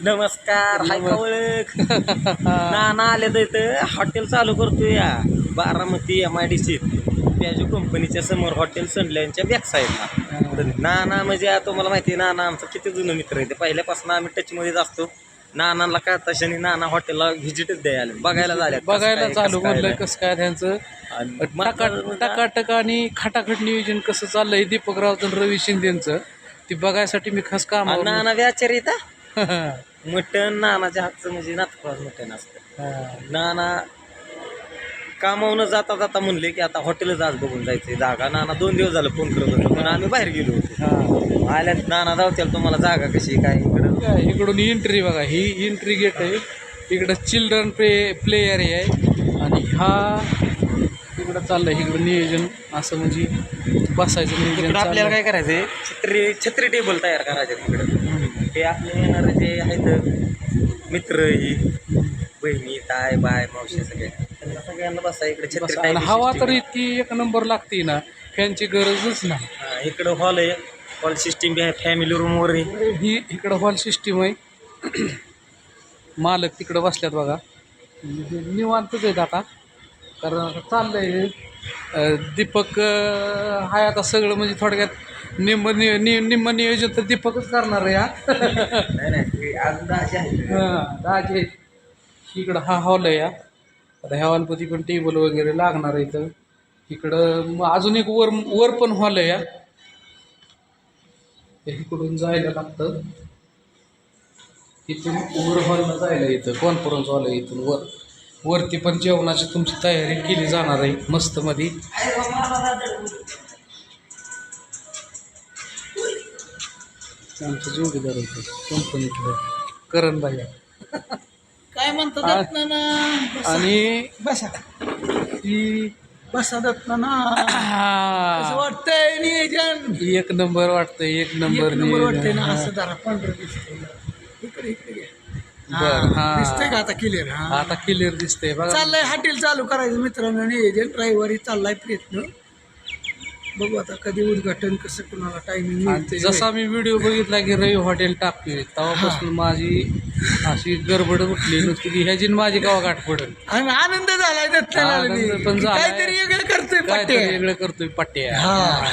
नमस्कार हाय नमस्- कवळक नाना आले तर इथं हॉटेल चालू करतोय. या Baramati M I D C Piaggio कंपनीच्या समोर हॉटेल सनलँडच्या बॅक साईडला तर नाना म्हणजे आता तुम्हाला माहिती आहे नाना आमचा किती जुनं मित्र आहे. ते पहिल्यापासून आम्ही टचमध्येच असतो. नानाला काय तशाने नाना हॉटेलला व्हिजिटच द्यायला बघायला झाल्या बघायला चालू म्हणलं कसं काय त्यांचं. टाका टका टकाटक आणि खटाखट नियोजन कसं चाललंय दीपक रावत रवी शिंदेचं ते बघायसाठी मी खास काम नाना व्याचार येतात मटण नानाच्या हातचं म्हणजे नातपास मटण असतं. नाना कामावून जाता जाता म्हणले की आता हॉटेलच आज बघून जायचंय. जागा नाना दोन दिवस झालं फोन करत होतो पण आम्ही बाहेर गेलो होतो. आल्यात नाना जाऊत्याला तुम्हाला जागा कशी काय इकडं? इकडून एंट्री बघा ही एंट्री गेट आहे. इकडं चिल्ड्रन प्ले प्ले एरिया आहे. आणि हा इकडं चाललंय इकडं नियोजन असं म्हणजे बसायचं नियोजन आपल्याला. काय करायचंय? छत्री छत्री टेबल तयार करायचे तिकडं ते आपले येणारे जे आहेत मित्र ही बहिणी ताय बाय मावशी सगळे. त्यांना सगळ्यांना बसा इकडे छत्री हवा तर आहे. इतकी एक नंबर लागते ना फॅनची गरजच नाही. हा, इकडं हॉल आहे. हॉल सिस्टीम बी आहे फॅमिली रूम वर आहे. ही इकडं हॉल सिस्टीम आहे. मालक तिकडं बसल्यात बघा. निवांतच आहेत आता. कारण आता चाललंय अं, दीपक हाय आता सगळं म्हणजे थोडक्यात निम्म नि नि- निम्म नियोजन तर दीपकच करणार आहे हा. नाही नाही अजून दहाशे आहे हां, राजे इकडं हा हॉल आहे हा. आता ह्या हॉलमध्ये पण टेबल वगैरे लागणार आहे इथं. इकडं मग अजून एक वर वर पण हॉल आहे हा. ते इकडून जायला लागतं. इथून वर हॉलला जायला येतं. कॉन्फरन्स हॉल आहे इथून वर. वरती पण जेवणाची तुमची तयारी केली जाणार आहे मस्त आमचं जोडीदार होतं. कंपनीतलं करण भाई काय आ- ना आणि बसा. ती बसा कसं वाटतंय नियोजन? एक नंबर वाटतंय एक नंबर एक नंबर वाटतंय ना. असं जरा पंधरा दिसतंय. इकडे इकडे घे. बरं, हा, हा. दिसतंय का आता क्लिअर हा. आता क्लिअर दिसतंय बघा. चाललंय हॉटेल चालू करायचं मित्रांनो. नियोजन रविवारी चाललाय प्रयत्न. बघू आता कधी उद्घाटन कसं कुणाला टायमिंग मिळते जसा मी व्हिडिओ बघितला की रवी हॉटेल टाकतोय तेव्हापासून माझी अशी गडबड उठली नुसती की ह्याची माझी गावा गाठ पडेल आणि आनंद झालाय दत्ताला पण. काहीतरी वेगळं करतोय पट्टे वेगळं करतोय पट्ट्या. हा.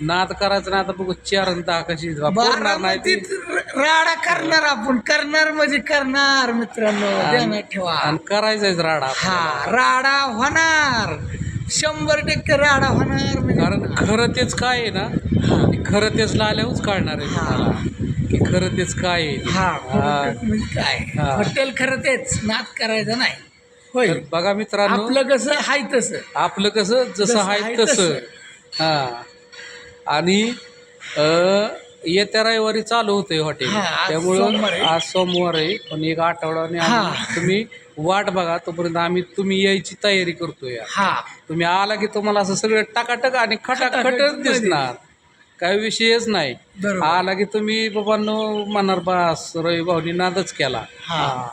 नाद करायचं ना आता बघू चार दहा कशी नाही ती. बारामतीत राडा करणार आपण. करणार म्हणजे करणार मित्रांनो. ठेवा. आणि करायचंच राडा. हा राडा होणार. शंभर टक्के राडा होणार म्हणजे. कारण खरं तेच काय आहे ना? ते खरं तेच लाल्यावरच कळणार आहे हा. तुम्हाला. की खरं तेच काय आहे? ते. हा. हा. म्हणजे काय? हा. हॉटेल खरं तेच नाद करायचं नाही. होय. तर बघा मित्रांनो. आपलं कसं हाय तसं. आपलं कसं जसं जसं आहे आहे तसं. तसं. हा. आणि अं, येत्या रविवारी चालू होतंय हॉटेल हा, आज त्यामुळं सोमवार आहे. आज सोमवार आहे पण एक आठवड्याने. आम्ही- तुम्ही वाट बघा तोपर्यंत आम्ही तुम्ही यायची तयारी करतोय हा तुम्ही आला की तुम्हाला असं सगळं टाकाटक आणि खटाखटच खटाखट दिसणार काही विषयच नाही बरोबर. आला की तुम्ही बाबांनो म्हणणार बास रवी भाऊनी नादच केला हा.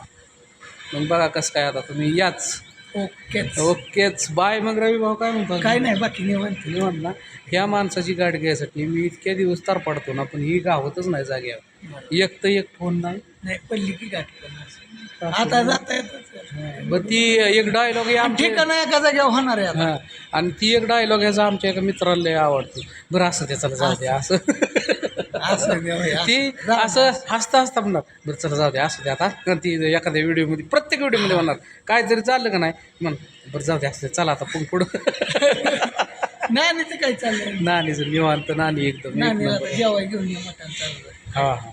मग बघा कसं काय आता तुम्ही याच ओके ओकेच. बाय मग रवी भाऊ काय म्हणतो काय नाही बाकी निवांत. निवांत ना? ह्या माणसाची गाठ घ्यायसाठी मी इतक्या दिवस तर पडतो ना पण ही गावतच नाही जाग्यावर एक तर एक फोन नाही. नाही पडली की गाठ. आता जाता येतच बरं ती एक डायलॉग ठिकाण एका जागेवर होणार आहे आता. हा आणि ती एक डायलॉग ह्याचा आमच्या एका मित्राला आवडते. बरं असं त्याचा जाऊ दे असं. असं ती असं हसता हसता म्हणणार बरं चला जाऊ दे असं दे आता. ती एखाद्या व्हिडिओमध्ये प्रत्येक व्हिडिओमध्ये म्हणणार काहीतरी चाललं का नाही? म्हण बरं जाऊ दे असं दे, चला आता पुढं पुढं. ते काय चाललंय? नानीचं निवांत नानी एकदम घेऊन ये मटण हा हा.